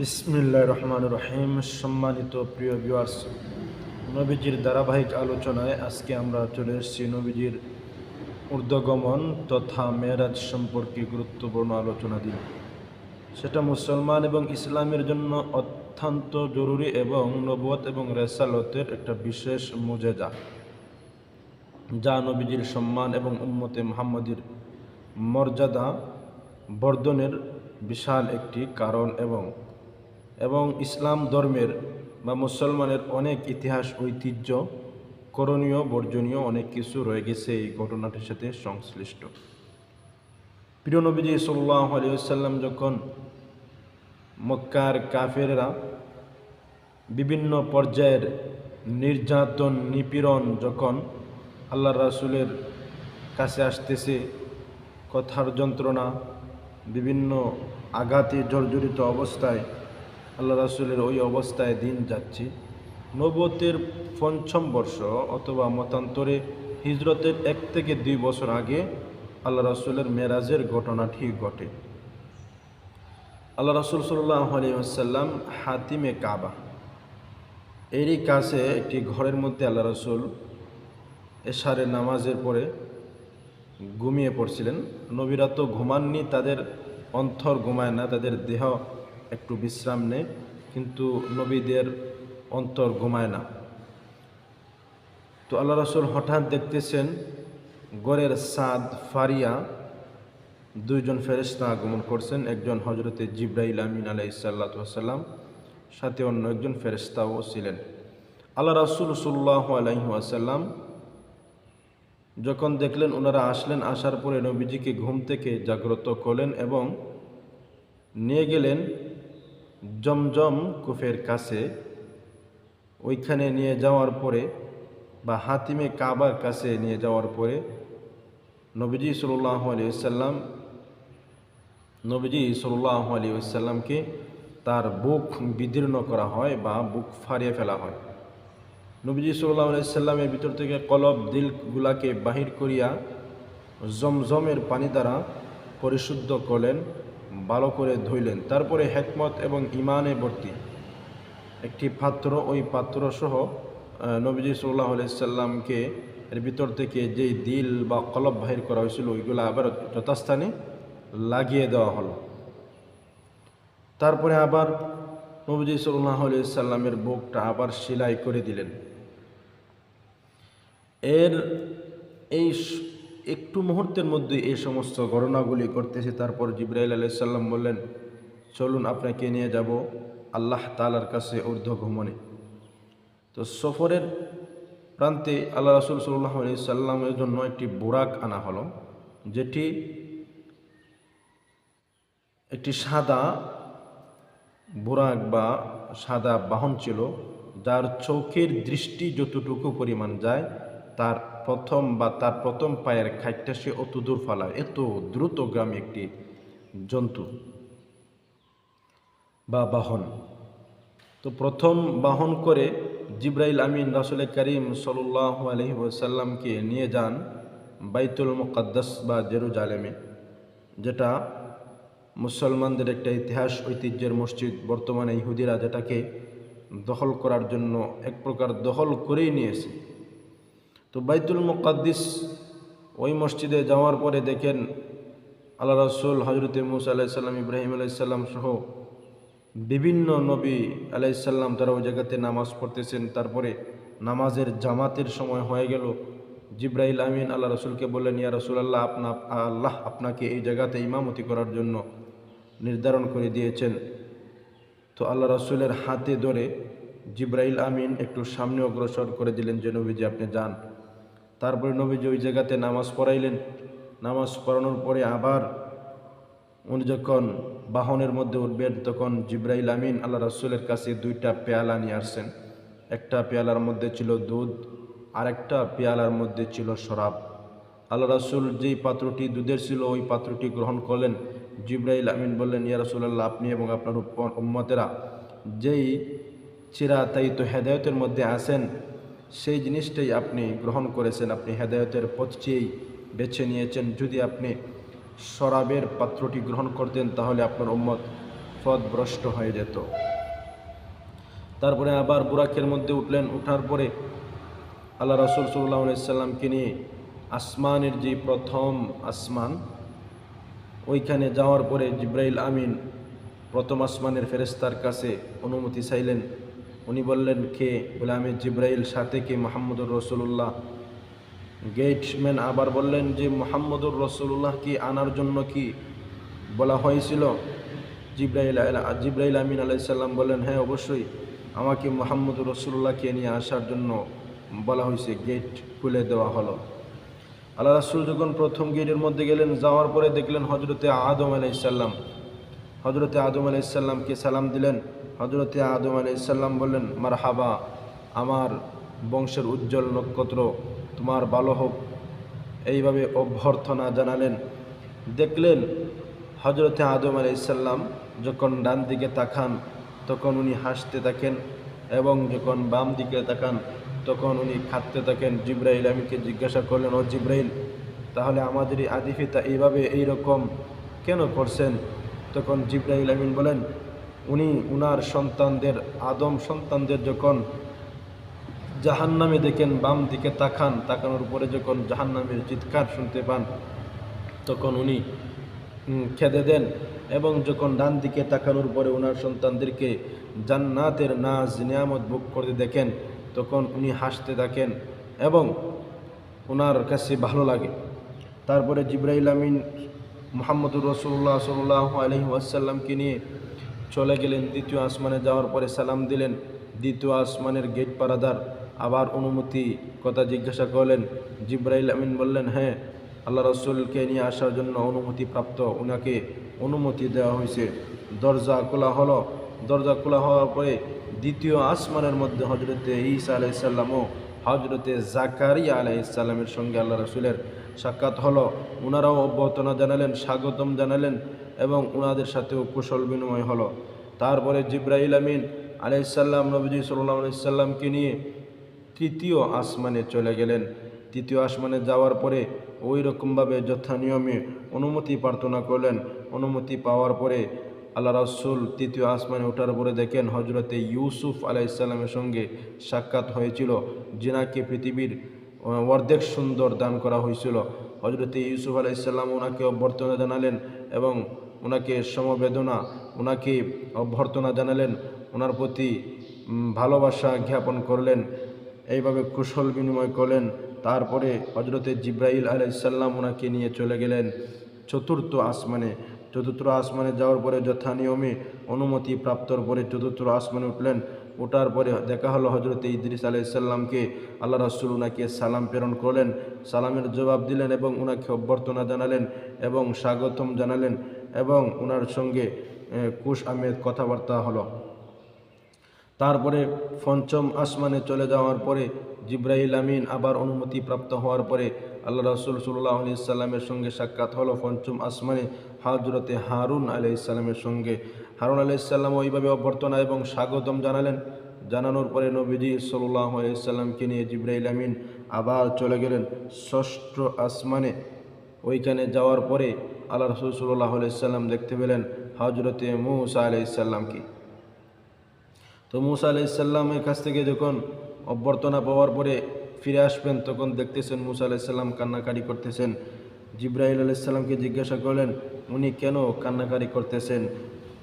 বিসমিল্লাহ রহমান রহিম। সম্মানিত প্রিয় ভিউয়ার্স নবীজির ধারাবাহিক আলোচনায় আজকে আমরা চলে এসেছি নবীজির ঊর্ধ্বগমন তথা মেরাজ সম্পর্কে গুরুত্বপূর্ণ আলোচনা দিন সেটা মুসলমান এবং ইসলামের জন্য অত্যন্ত জরুরি এবং নবত এবং রেসালতের একটা বিশেষ মুজেজা, যা নবীজির সম্মান এবং উম্মতে মোহাম্মদীর মর্যাদা বর্ধনের বিশাল একটি কারণ এবং এবং ইসলাম ধর্মের বা মুসলমানের অনেক ইতিহাস, ঐতিহ্য, করণীয়, বর্জনীয় অনেক কিছু রয়ে গেছে এই ঘটনাটির সাথে সংশ্লিষ্ট। প্রিয় নবীজি সাল্লাহ আলিয়াল্লাম যখন মক্কার কাফেররা বিভিন্ন পর্যায়ের নির্যাতন, নিপীড়ন যখন আল্লাহ রাসুলের কাছে আসতেছে, কথার যন্ত্রণা, বিভিন্ন আঘাতে, জর্জরিত অবস্থায় আল্লাহ রাসুলের ওই অবস্থায় দিন যাচ্ছি। নবতের পঞ্চম বর্ষ অথবা মতান্তরে হিজরতের এক থেকে দুই বছর আগে আল্লাহ রাসুলের মেরাজের ঘটনাটি ঘটে। আল্লাহ রাসুল সাল্লাহ আলিয়াল্লাম হাতিমে কাবা। এরই কাছে একটি ঘরের মধ্যে আল্লাহ রসুল এশারে নামাজের পরে ঘুমিয়ে পড়ছিলেন। নবীরা তো ঘুমাননি, তাদের অন্তর ঘুমায় না, তাদের দেহ একটু বিশ্রাম নেয় কিন্তু নবীদের অন্তর ঘুমায় না। তো আল্লাহ রসুল হঠাৎ দেখতেছেন গড়ের সাদ ফারিয়া দুইজন ফেরেস্তা আগমন করছেন, একজন হজরতে জিব্রাইল আমিন আলাই সাল্লাতাম সাথে অন্য একজন ফেরেস্তাও ছিলেন। আল্লাহ রাসুল সাল্লাহ আলহিহাসাল্লাম যখন দেখলেন, ওনারা আসলেন, আসার পরে নবীজিকে ঘুম থেকে জাগ্রত করলেন এবং নিয়ে গেলেন জমজম কুফের কাছে, ওইখানে নিয়ে যাওয়ার পরে বা হাতিমে কাবার কাছে নিয়ে যাওয়ার পরে নবীজি সাল্লাহ আলিয়াল্লাম নবীজি সাল্লাহ আলিয়াল্লামকে তার বুক বিদীর্ণ করা হয় বা বুক ফারিয়ে ফেলা হয়। নবীজি সাল্লাহ আলাইসাল্লামের ভিতর থেকে কলব দিলগুলাকে বাহির করিয়া জমজমের পানি দ্বারা পরিশুদ্ধ করলেন। ভালো করে ধুইলেন। তারপরে হেকমত এবং ইমানে ভর্তি। একটি পাত্র, ওই পাত্র সহ নবীজি সাল্লাহ আলাইসাল্লামকে এর ভিতর থেকে যেই দিল বা কলব বাহির করা হয়েছিল, ওইগুলো আবার যথাস্থানে লাগিয়ে দেওয়া হলো। তারপরে আবার নবীজি সাল্লাহ সাল্লামের বুকটা আবার সেলাই করে দিলেন। এর এই একটু মুহূর্তের মধ্যে এই সমস্ত ঘটনাগুলি করতেছে তারপর জিব্রাইল আলাইসাল্লাম বললেন, চলুন, আপনাকে নিয়ে যাব আল্লাহ তালার কাছে ঊর্ধ্ব ভ্রমণে তো সফরের প্রান্তে আল্লাহ রসুল সাল্লাহ সাল্লামের জন্য একটি বোরাক আনা হলো, যেটি একটি সাদা বোরাক বা সাদা বাহন ছিল, যার চোখের দৃষ্টি যতটুকু পরিমাণ যায়, তার প্রথম বা তার প্রথম পায়ের খাইটটা সে অত দূর ফালায়। এত দ্রুতগামী একটি জন্তু বা বাহন। তো প্রথম বাহন করে জিব্রাইল আমিন রাসুল করিম সাল্লাহ আলহি ওসাল্লামকে নিয়ে যান বাইতুল মুকাদ্দাস বা জেরুজালেমে, যেটা মুসলমানদের একটা ইতিহাস, ঐতিহ্যের মসজিদ। বর্তমানে ইহুদিরা যেটাকে দখল করার জন্য এক প্রকার দখল করেই নিয়েছে। তো বাইতুল মুকাদ্দিস ওই মসজিদে যাওয়ার পরে দেখেন আল্লাহ রসুল হজরত মুসা আলাইসাল্লাম ইব্রাহিম আলাইসাল্লাম সহ বিভিন্ন নবী আলাইসাল্লাম তারা ওই জায়গাতে নামাজ পড়তেছেন। তারপরে নামাজের জামাতের সময় হয়ে গেল। জিব্রাহিল আমিন আল্লাহ রসুলকে বললেন, ইয়া রসুল আল্লাহ আপনা, আল্লাহ আপনাকে এই জায়গাতে ইমামতি করার জন্য নির্ধারণ করে দিয়েছেন। তো আল্লাহ রসুলের হাতে ধরে জিব্রাইল আমিন একটু সামনে অগ্রসর করে দিলেন যে, নবীজি, আপনি যান। তারপরে নবীজি ওই জায়গাতে নামাজ পড়াইলেন। নামাজ পড়ানোর পরে আবার উনি যখন বাহনের মধ্যে উঠবেন, তখন জিব্রাইল আমিন আল্লাহ রসুলের কাছে দুইটা পেয়ালা নিয়ে আসছেন। একটা পেয়ালার মধ্যে ছিল দুধ আর একটা পেয়ালার মধ্যে ছিল শরাব। আল্লাহ রাসুল যেই পাত্রটি দুধের ছিল, ওই পাত্রটি গ্রহণ করলেন। জিব্রাইল আমিন বললেন, ইয়া রসুল্লাহ আপনি এবং আপনার উম্মতেরা যেই চিরা চিরাতায়িত হেদায়তের মধ্যে আসেন সেই জিনিসটাই আপনি গ্রহণ করেছেন, আপনি হেদায়তের পথটিই বেছে নিয়েছেন। যদি আপনি শরাবের পাত্রটি গ্রহণ করতেন, তাহলে আপনার উম্মত পথভ্রষ্ট হয়ে যেত। তারপরে আবার বুরাকের মধ্যে উঠলেন, উঠার পরে আল্লাহ রসুল সাল্লাহ সাল্লামকে নিয়ে আসমানের যে প্রথম আসমান, ওইখানে যাওয়ার পরে জিব্রাইল আমিন প্রথম আসমানের ফেরেস্তার কাছে অনুমতি চাইলেন। উনি বললেন, কে? বলে, আমি জিব্রাইল, সাথে কে? মোহাম্মদুর রসুল্লাহ গেটম্যান আবার বললেন যে, মোহাম্মদুর রসুল্লাহ কি? আনার জন্য কি বলা হয়েছিল? জিব্রাইল জিব্রাইল আমিন আলাইসাল্লাম বললেন হ্যাঁ অবশ্যই। আমাকে মোহাম্মদুর রসুল্লাহকে নিয়ে আসার জন্য বলা হয়েছে। গেট খুলে দেওয়া হলো। আল্লাহ রাসুল যখন প্রথম গেটের মধ্যে গেলেন, যাওয়ার পরে দেখলেন হজরতে আদম আলাইসাল্লাম হজরতে আদম আলাইসাল্লামকে সালাম দিলেন। হজরতে আদম আলাইসাল্লাম বললেন মার হাবা আমার বংশের উজ্জ্বল নক্ষত্র, তোমার ভালো হোক। এইভাবে অভ্যর্থনা জানালেন। দেখলেন হজরতে আদম আলাইসাল্লাম যখন ডান দিকে তাকান, তখন উনি হাসতে থাকেন এবং যখন বাম দিকে তাকান, তখন উনি খাটতে থাকেন। জিব্রাইল আমিকে জিজ্ঞাসা করলেন, ও জিব্রাইল, তাহলে আমাদের আদিফিতা এইভাবে এইরকম কেন করছেন? তখন জিব্রাইল আমিন বলেন উনি উনার সন্তানদের, আদম সন্তানদের যখন জাহান্নামে দেখেন, বাম দিকে তাকান, তাকানোর পরে যখন জাহান্নামের চিৎকার শুনতে পান, তখন উনি খেদে দেন এবং যখন ডান দিকে তাকানোর পরে ওনার সন্তানদেরকে জান্নাতের নাজ, নিয়ামত ভোগ করতে দেখেন, তখন উনি হাসতে থাকেন এবং ওনার কাছে ভালো লাগে। তারপরে জিব্রাইল আমিন মোহাম্মদুর রসুল্লাহ সাল্লাহ আলহি ওয়াসাল্লামকে নিয়ে চলে গেলেন দ্বিতীয় আসমানে যাওয়ার পরে সালাম দিলেন। দ্বিতীয় আসমানের গেট পারাদার। আবার অনুমতি কথা জিজ্ঞাসা করলেন। জিব্রাইল আমিন বললেন হ্যাঁ আল্লাহ রসুলকে নিয়ে আসার জন্য অনুমতি প্রাপ্ত। ওনাকে অনুমতি দেওয়া হয়েছে। দরজা খোলা হলো। দরজা খোলা হওয়ার পরে দ্বিতীয় আসমানের মধ্যে হজরতে ঈসা আলাইসাল্লাম ও হজরতে জাকারিয়া আলাইসাল্লামের সঙ্গে আল্লাহ রসুলের সাক্ষাৎ হলো। ওনারাও অভ্যর্থনা জানালেন, স্বাগতম জানালেন। এবং ওনাদের সাথেও কুশল বিনিময় হলো। তারপরে জিব্রাইল আমিন আলাইসাল্লাম নবীজি সাল্লাহ আলাইসাল্লামকে নিয়ে তৃতীয় আসমানে চলে গেলেন। তৃতীয় আসমানে যাওয়ার পরে ওই রকমভাবে যথা নিয়মে অনুমতি প্রার্থনা করলেন। অনুমতি পাওয়ার পরে আল্লাহ রসুল তৃতীয় আসমানে ওঠার পরে দেখেন হজরতে ইউসুফ আলাইসাল্লামের সঙ্গে সাক্ষাৎ হয়েছিল, যিনাকে পৃথিবীর অর্ধেক সুন্দর দান করা হয়েছিল। হজরতে ইউসুফ আলাইসাল্লাম ওনাকে অভ্যর্থনা জানালেন এবং ওনাকে সমবেদনা, ওনাকে অভ্যর্থনা জানালেন, ওনার প্রতি ভালোবাসা জ্ঞাপন করলেন, এইভাবে কুশল বিনিময় করলেন। তারপরে হজরতে জিব্রাইল আলাইসাল্লাম ওনাকে নিয়ে চলে গেলেন চতুর্থ আসমানে। চতুর্থ আসমানে যাওয়ার পরে যথা নিয়মে অনুমতি প্রাপ্তর পরে চতুর্থ আসমানে উঠলেন। ওঠার পরে দেখা হলো হজরতে ইদ্রিস আলাইসাল্লামকে আল্লাহ রসুল ওনাকে সালাম প্রেরণ করলেন, সালামের জবাব দিলেন এবং ওনাকে অভ্যর্থনা জানালেন এবং স্বাগতম জানালেন। এবং ওনার সঙ্গে কুশ আহমেদ কথাবার্তা হলো। তারপরে পঞ্চম আসমানে চলে যাওয়ার পরে জিব্রাহিল আমিন আবার অনুমতি প্রাপ্ত হওয়ার পরে আল্লাহ রসুল সাল্লাহ আলি সাল্লামের সঙ্গে সাক্ষাৎ হলো পঞ্চম আসমানে হজরতে হারুন আলি ইসলামের সঙ্গে। হারুন আলি ইসাল্লাম ওইভাবে অভ্যর্থনা এবং স্বাগতম জানালেন। জানানোর পরে নবীজি সাল্লাহ আলাইসাল্লামকে নিয়ে জিব্রাহিল আমিন আবার চলে গেলেন ষষ্ঠ আসমানে। ওইখানে যাওয়ার পরে আল্লাহ রসুল সাল্লাহ আলাইসাল্লাম দেখতে পেলেন হজরতে মুসা আলাইসাল্লামকে তো মুসা আলাইসাল্লামের কাছ থেকে যখন অভ্যর্থনা পাওয়ার পরে ফিরে আসবেন, তখন দেখতেছেন মুসা আলাইসাল্লাম কান্নাকারি করতেছেন। জিব্রাহিল আলাইসাল্লামকে জিজ্ঞাসা করলেন, উনি কেন কান্নাকারি করতেছেন?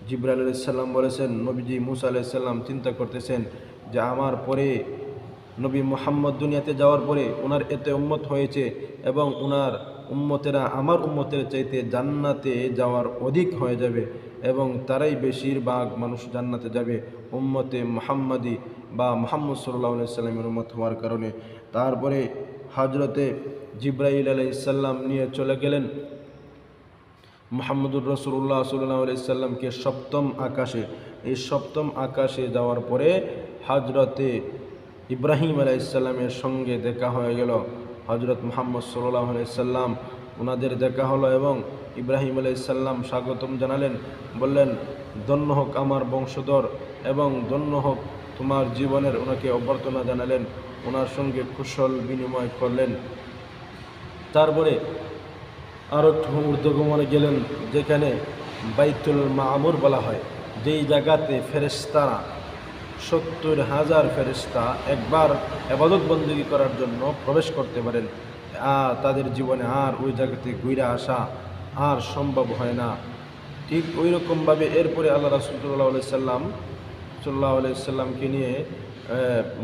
জিব্রাহিল আলাইসাল্লাম বলেছেন, নবীজি মুসা আলাইসাল্লাম চিন্তা করতেছেন যে আমার পরে নবী মোহাম্মদ দুনিয়াতে যাওয়ার পরে ওনার এতে উম্মত হয়েছে এবং ওনার উম্মতেরা আমার উম্মতের চাইতে জান্নাতে যাওয়ার অধিক হয়ে যাবে এবং তারাই বেশিরভাগ মানুষ জান্নাতে যাবে উম্মতে মোহাম্মদি বা মোহাম্মদ সাল্লাহ সাল্লামের উম্মত হওয়ার কারণে। তারপরে হজরতে জিব্রাহিল আলাইসাল্লাম নিয়ে চলে গেলেন মোহাম্মদুর রসুল্লাহ সাল্লাহ সাল্লামকে সপ্তম আকাশে। এই সপ্তম আকাশে যাওয়ার পরে হজরতে ইব্রাহিম আলাইসাল্লামের সঙ্গে দেখা হয়ে গেল। হজরত মোহাম্মদ সাল্লাহ সাল্লাম ওনাদের দেখা হলো এবং ইব্রাহিম আলাইসাল্লাম স্বাগতম জানালেন। বললেন, ধন্য হোক আমার বংশধর এবং ধন্য হোক তোমার জীবনের ওনাকে অভ্যর্থনা জানালেন। ওনার সঙ্গে কুশল বিনিময় করলেন। তারপরে আরও একটু ঊর্ধ্বগমনে গেলেন, যেখানে বাইতুল মামুর বলা হয়। যেই জায়গাতে ফেরেশতারা সত্তর হাজার ফেরিস্তা একবার আবাদত বন্দী করার জন্য প্রবেশ করতে পারেন। আর তাদের জীবনে আর ওই জায়গাতে ঘুরে আসা আর সম্ভব হয় না। ঠিক ওই রকমভাবে এরপরে আল্লাহ রাসুল্লাহ আলাই সাল্লাম সাল্লাহ আলাই সাল্লামকে নিয়ে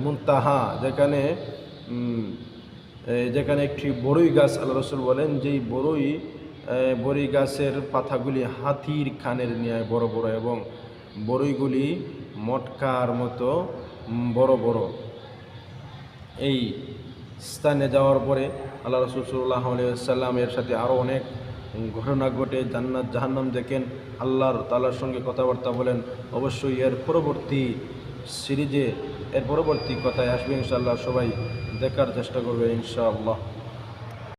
মুনতাহা, যেখানে যেখানে একটি বড়ই গাছ আল্লাহ রসুল বলেন, যেই বড়ই বড়ই গাছের পাতাগুলি হাতির খানের ন্যায় বড় বড় এবং বড়ইগুলি মটকার মতো বড় বড়। এই স্থানে যাওয়ার পরে আল্লাহ রসুল সাল্লাহ সাল্লামের সাথে আরও অনেক ঘটনা ঘটে। জান্নাত, জাহান্নাম দেখেন। আল্লাহর তালার সঙ্গে কথাবার্তা বলেন। অবশ্যই এর পরবর্তী সিরিজে, এর পরবর্তী কথায় আসবে ইনশাআল্লাহ। সবাই দেখার চেষ্টা করবে ইনশাআল্লাহ।